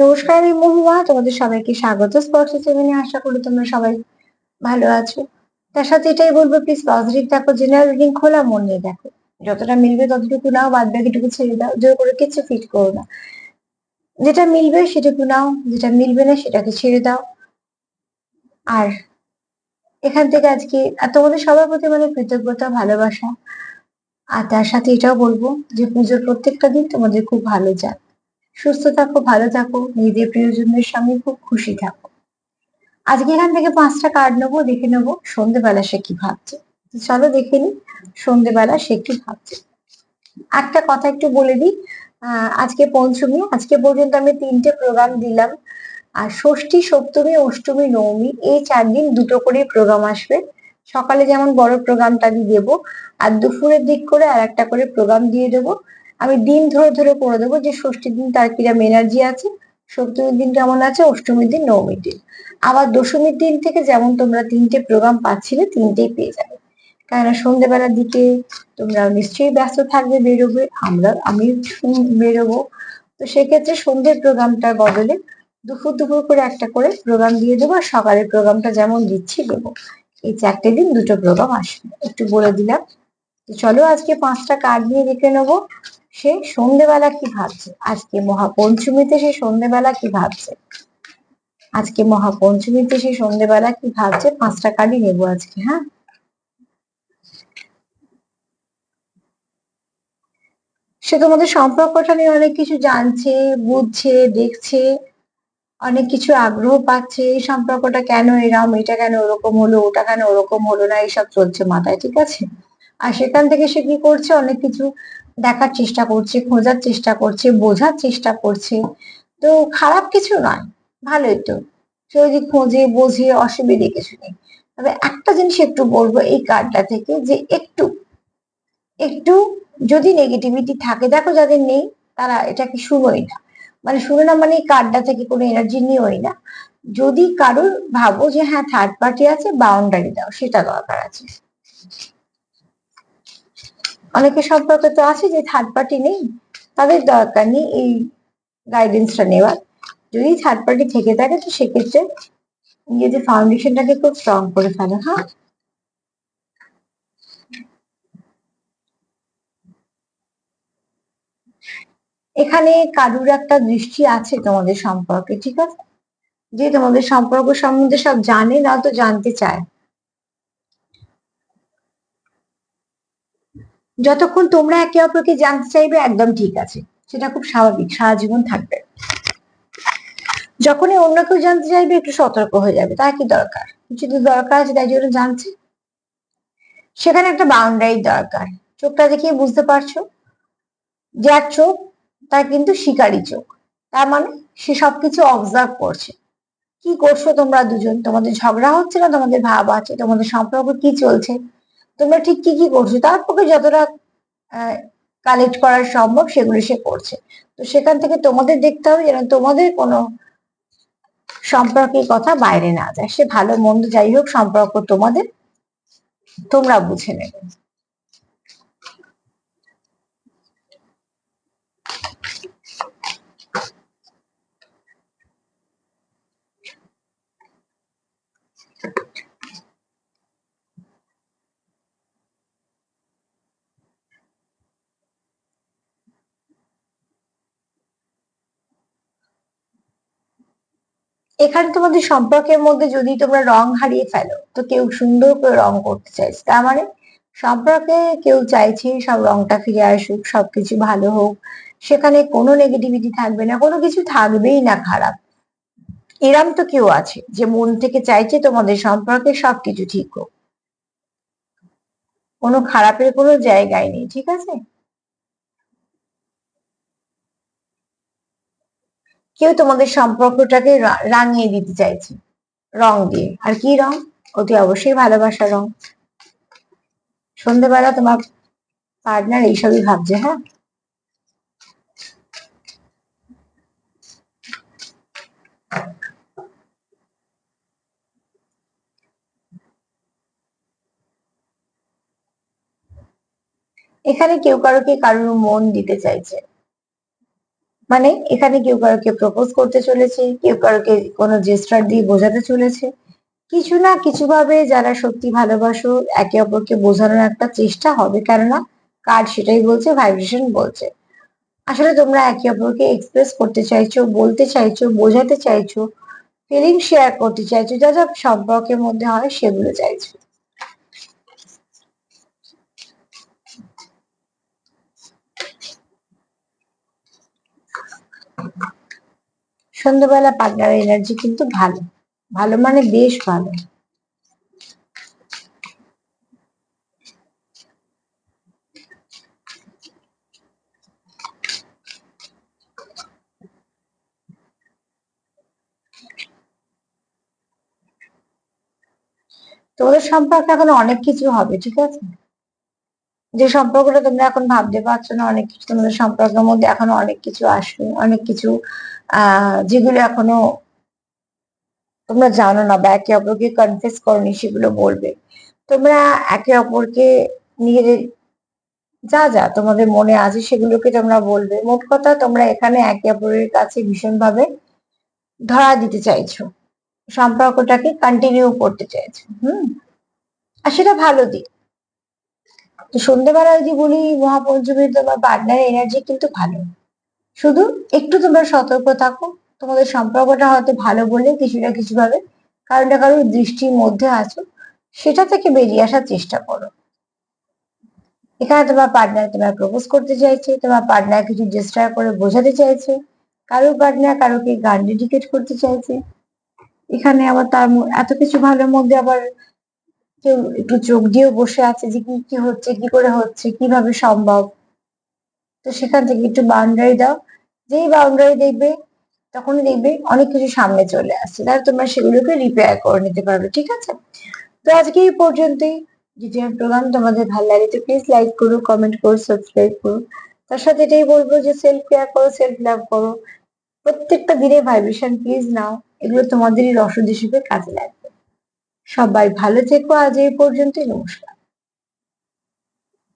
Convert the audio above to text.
নমস্কার, আমি মহুয়া। তোমাদের সবাইকে স্বাগত। স্পর্শ সেভেনে আশা করি তোমরা সবাই ভালো আছো। তার সাথে এটাই বলব প্লিজ পজিটিভ দেখো জেনারেল রিডিং খোলা, মন নিয়ে দেখো। যতটা মিলবে ততটুকু নাও, বাদ বাকিটুকু ছেড়ে দাও। জোর করে কিছু ফিট করো না। যেটা মিলবে সেটুকু নাও, যেটা মিলবে না সেটাকে ছেড়ে দাও। আর এখান থেকে আজকে, আর তোমাদের সবার প্রতি মানে কৃতজ্ঞতা, ভালোবাসা। আর তার সাথে এটাও বলব যে পুজোর প্রত্যেকটা দিন তোমাদের খুব ভালো যাক। সুস্থ থাকো, ভালো থাকো, নিজের প্রিয়জনের সঙ্গে খুব খুশি থাকো। আজকে এখান থেকে পাঁচটা কার্ড নেব, দেখে নেব সন্ধেবেলা সে কি ভাবছে। চলো দেখে নি সন্ধেবেলা সে কি ভাবছে। একটা কথা একটু বলে দিই আজকে পঞ্চমী, আজকে পর্যন্ত আমি তিনটে প্রোগ্রাম দিলাম। আর ষষ্ঠী, সপ্তমী, অষ্টমী, নবমী, এই চার দিন দুটো করে প্রোগ্রাম আসবে। সকালে যেমন বড় প্রোগ্রামটা আমি দেবো, আর দুপুরের দিক করে আর একটা করে প্রোগ্রাম দিয়ে দেবো। আমি দিন ধরে ধরে করে দেবো যে ষষ্ঠীর দিন তার কিরম এনার্জি আছে, সপ্তমীর দিন কেমন আছে, অষ্টমীর দিন নবমীর দিন। আবার দশমীর দিন থেকে যেমন তোমরা তিনটে প্রোগ্রাম পাচ্ছিলে, তিনটেই পেয়ে যাবে। কেননা সন্ধ্যেবেলার দিকে তোমরা নিশ্চয়ই ব্যস্ত থাকবে বেরোবে, আমরা, আমি বেরোবো। তো সেক্ষেত্রে সন্ধ্যের প্রোগ্রামটার বদলে দুপুর দুপুর করে একটা করে প্রোগ্রাম দিয়ে দেবো আর সকালের প্রোগ্রামটা যেমন দিচ্ছি দেবো। এই চারটে দিন দুটো প্রোগ্রাম আসবে। একটু বলে দিলাম। চলো আজকে পাঁচটা কার্ড নিয়ে দেখে নেব। সে সন্ধেবেলা কি ভাবছে? আজকে মহাপঞ্চমীতে সে সন্ধেবেলা কি ভাবছে? আজকে মহাপঞ্চমীতে সে সন্ধেবেলা কি ভাবছে? পাঁচটা কার্ডই নেব আজকে হ্যাঁ? সে তোমাদের সম্পর্কটা নিয়ে অনেক কিছু জানছে, বুঝছে, দেখছে, অনেক কিছু আগ্রহ পাচ্ছে। এই সম্পর্কটা কেন এরম? এটা কেন ওরকম হলো? ওটা কেন ওরকম হলো না? এইসব চলছে মাথায়, ঠিক আছে? আর সেখান থেকে সে কি করছে? অনেক কিছু দেখার চেষ্টা করছে, খোঁজার চেষ্টা করছে, বোঝার চেষ্টা করছে। তো খারাপ কিছু নয়, ভালোই তো। যদি খোঁজে, বোঝে, অসুবিধে কিছু নেই। তবে একটা জিনিস একটু বলব এই কার্ডটা থেকে যে একটু একটু যদি নেগেটিভিটি থাকে, দেখো যাদের নেই, তারা এটাকে শুনোই না। মানে শুনো না মানে এই কার্ডটা থেকে কোনো এনার্জি নিওই না। যদি কারোর ভাবো যে হ্যাঁ থার্ড পার্টি আছে বাউন্ডারি দাও, সেটা দরকার আছে। অনেকের সম্পর্কে তো আছে যে থার্ড পার্টি নেই, তাদের দরকার নেই এই গাইডেন্সটা নেওয়ার। যদি থার্ড পার্টি থেকে থাকে তো সেক্ষেত্রে নিজেদের ফাউন্ডেশনটাকে খুব স্ট্রং করে ফেলো হ্যাঁ? এখানে কারুর একটা দৃষ্টি আছে তোমাদের সম্পর্কে, ঠিক আছে? যে তোমাদের সম্পর্ক সম্বন্ধে সব জানে না তো জানতে চায়। যতক্ষণ তোমরা একে অপরকে জানতে চাইবে, একদম ঠিক আছে। সেটা খুব স্বাভাবিক, সারা জীবন থাকবে। যখনই অন্য কেউ জানতে চাইবে, একটু সতর্ক হয়ে যাবে, তার কি দরকার? কিছু দরকার আছে, তাই জন্য জানছে। সেখানে একটা বাউন্ডারি দরকার। চোখটা দেখিয়ে বুঝতে পারছ? যার চোখ, তার কিন্তু শিকারী চোখ। তার মানে সে সবকিছু অবজার্ভ করছে। কি করছ তোমরা দুজন? তোমাদের ঝগড়া হচ্ছে না? তোমাদের ভাব আছে? তোমাদের সম্পর্ক কি চলছে? তোমরা ঠিক কি কি করছ? তার পক্ষে যতটা কালেক্ট করা সম্ভব সেগুলো সে করছে। তো সেখান থেকে তোমাদের দেখতে হবে যেন তোমাদের কোনো সম্পর্কের কথা বাইরে না যায়। সে ভালো মন্দ যাই হোক, সম্পর্ক তোমাদের, তোমরা বুঝে নেবে। এখানে তোমাদের সম্পর্কের মধ্যে যদি তোমরা রং হারিয়ে ফেলো, তো কেউ সুন্দর করে রং করতে চাইছে। তার মানে সম্পর্কে কেউ চাইছে সব রংটা ফিরে আসুক, সবকিছু ভালো হোক, সেখানে কোনো নেগেটিভিটি থাকবে না, কোনো কিছু থাকবেই না খারাপ। এরম তো কেউ আছে যে মন থেকে চাইছে তোমাদের সম্পর্কে সবকিছু ঠিক হোক। কোনো খারাপের কোনো জায়গায় নেই, ঠিক আছে? কেউ তোমাদের সম্পর্কটাকে রাঙিয়ে দিতে চাইছে। রং দিয়ে। আর কি রং? অতি অবশ্যই ভালোবাসা রং। সন্ধ্যেবেলা তোমার পার্টনার এইসবই ভাবছে হ্যাঁ? এখানে কেউ কারোকে কারোর মন দিতে চাইছে। মানে এখানে কেউ কারোকে প্রপোজ করতে চলেছে, কেউ কারোকে কোনো জেস্টার দিয়ে বোঝাতে চলেছে। কিছু না কিছু ভাবে যারা সত্যি ভালোবাসো, একে অপরকে বোঝানোর একটা চেষ্টা হবে, কেননা কার্ড সেটাই বলছে ভাইব্রেশন বলছে। আসলে তোমরা একে অপরকে এক্সপ্রেস করতে চাইছো, বলতে চাইছো, বোঝাতে চাইছো ফিলিং শেয়ার করতে চাইছো, যা যা সম্পর্কের মধ্যে হয় সেগুলো চাইছো। সন্ধ্যাবেলা পার্টনার এনার্জি কিন্তু ভালো। ভালো মানে বেশ ভালো। তোমাদের সম্পর্কে এখন অনেক কিছু হবে, ঠিক আছে? যে সম্পর্কটা তোমরা এখন ভাবতে পারছ না, অনেক কিছু তোমাদের সম্পর্কের মধ্যে এখনও অনেক কিছু আসবে অনেক কিছু, আহ, যেগুলো এখনও তোমরা জানো না বা একে অপরকে কনফেস করনি সেগুলো বলবে। তোমরা একে অপরকে নিজেদের যা যা তোমাদের মনে আছে সেগুলোকে তোমরা বলবে। মোট কথা তোমরা এখানে একে অপরের কাছে ভীষণভাবে ধরা দিতে চাইছো, সম্পর্কটাকে কন্টিনিউ করতে চাইছো, হুম? আর সেটা ভালো দিক। তো সন্ধ্যেবেলা যদি বলি মহাপঞ্চমী তোমার পার্টনার এনার্জি কিন্তু ভালো। শুধু একটু তোমরা সতর্ক থাকো, তোমাদের সম্পর্কটা হয়তো ভালো বলে কিছু না কিছু ভাবে। কারও না কারোর দৃষ্টির মধ্যে আছো, সেটা থেকে বেরিয়ে আসার চেষ্টা করো। এখানে তোমার পার্টনার তোমার প্রপোজ করতে চাইছে, তোমার পার্টনার কিছু জেস্টার করে বোঝাতে চাইছে। কারোর পার্টনার কারোকে গান ডেডিকেট করতে চাইছে। এখানে আবার তার এত কিছু ভালোর মধ্যে আবার কেউ একটু চোখ দিয়েও বসে আছে যে কি কি হচ্ছে, কি করে হচ্ছে, কীভাবে সম্ভব? তো সেখান থেকে একটু বাউন্ডারি দাও। যেই বাউন্ডারি দেখবে, তখনই দেখবে অনেক কিছু সামনে চলে আসছে। তাহলে তোমরা সেগুলোকে রিপেয়ার করে নিতে পারবে, ঠিক আছে? তো আজকে এই পর্যন্তই। যদি আমার প্রোগ্রাম তোমাদের ভালো লাগে তো প্লিজ লাইক করো কমেন্ট করো সাবস্ক্রাইব করো। তার সাথে এটাই বলব যে সেলফ কেয়ার করো সেলফ লাভ করো। প্রত্যেকটা দিনে ভাইব্রেশন প্লিজ নাও। এগুলো তোমাদেরই রসদ হিসেবে কাজে লাগবে। সবাই ভালো থেকো আজ এই পর্যন্তই নমস্কার।